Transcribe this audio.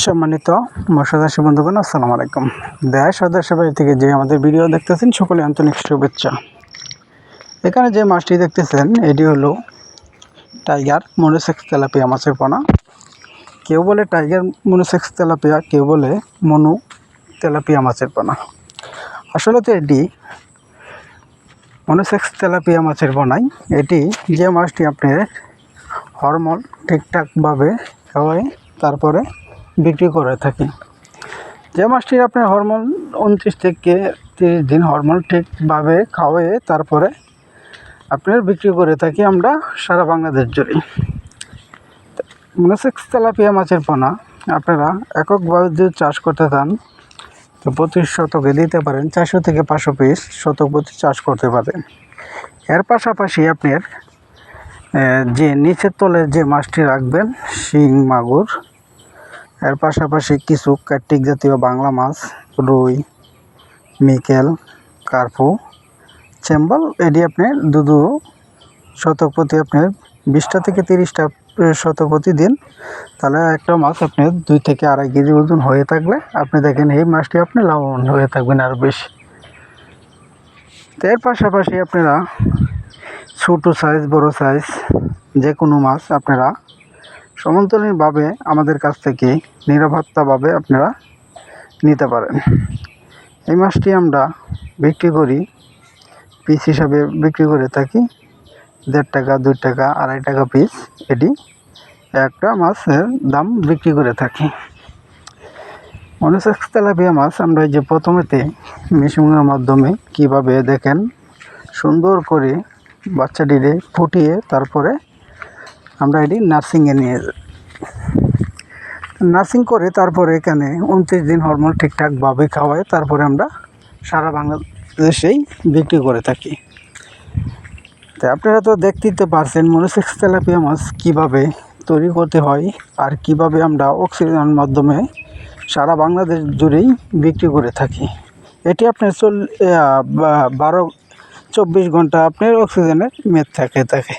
সম্মানিত মশাদাসী বন্ধুগণ, আসসালামু আলাইকুম। ও দেশের বাড়ি থেকে যে আমাদের ভিডিও দেখতেছেন, সকলে আন্তরিক শুভেচ্ছা। এখানে যে মাছটি দেখতেছেন, এটি হলো টাইগার মনোসেক্স তেলাপিয়া মাছের পোনা। কেউ বলে টাইগার মনোসেক্স তেলাপিয়া, কেউ বলে মনু তেলাপিয়া মাছের পোনা। আসলে তো এটি মনোসেক্স তেলাপিয়া মাছের পোনাই। এটি যে মাছটি আপনার হরমোন ঠিকঠাকভাবে খাওয়াই তারপরে বিক্রি করে থাকি। যে মাছটি আপনার হরমোন উনত্রিশ থেকে তিরিশ দিন হরমোন ঠিকভাবে খাওয়ায়ে তারপরে আপনার বিক্রি করে থাকি আমরা সারা বাংলাদেশ জুড়ে। মনোসেক্স তেলাপিয়া মাছের পোনা। আপনারা এককভাবে যদি চাষ করতে চান, তো পঁচিশ শতকে দিতে পারেন, চারশো থেকে পাঁচশো পিস শতক প্রতি চাষ করতে পারেন। এর পাশাপাশি আপনার যে নিচের তলে যে মাছটি রাখবেন, শিং, মাগুর এর পাশাপাশি কিছু কার্তিক জাতীয় বাংলা মাছ, রুই মিকেল কার্পু, চেম্বল, এটি আপনি দুদু শতক প্রতি আপনার বিশটা থেকে তিরিশটা শতক প্রতি দিন। তাহলে একটা মাছ আপনি দুই থেকে আড়াই কেজি ওজন হয়ে থাকলে আপনি দেখেন এই মাছটি আপনি লাভবান হয়ে থাকবেন আরও বেশি। এর পাশাপাশি আপনারা ছোটো সাইজ বড় সাইজ যে কোনো মাছ আপনারা সমান্তরালভাবে আমাদের কাছ থেকে নিরাপত্তাভাবে আপনারা নিতে পারেন। এই মাছটি আমরা বিক্রি করি পিস হিসাবে বিক্রি করে থাকি। দেড় টাকা, দুই টাকা, আড়াই টাকা পিস এটি একটা মাছের দাম বিক্রি করে থাকি। মনোসেক্স তেলাপিয়া মাছ আমরা যে প্রথমেতে মেশিনের মাধ্যমে কীভাবে দেখেন, সুন্দর করে বাচ্চাটিরে ফুটিয়ে তারপরে আমরা এটি নার্সিংয়ে নিয়ে যাই। নার্সিং করে তারপরে এখানে উনত্রিশ দিন হরমোন ঠিকঠাকভাবে খাওয়াই তারপরে আমরা সারা বাংলাদেশেই বিক্রি করে থাকি। তো আপনারা তো দেখতেই তো পারছেন মনোসেক্স তেলাপিয়া মাছ কীভাবে তৈরি করতে হয় আর কীভাবে আমরা অক্সিজেন মাধ্যমে সারা বাংলাদেশ জুড়েই বিক্রি করে থাকি। এটি আপনার চল বারো, চব্বিশ ঘণ্টা আপনার অক্সিজেনের মেদ থাকে থাকে।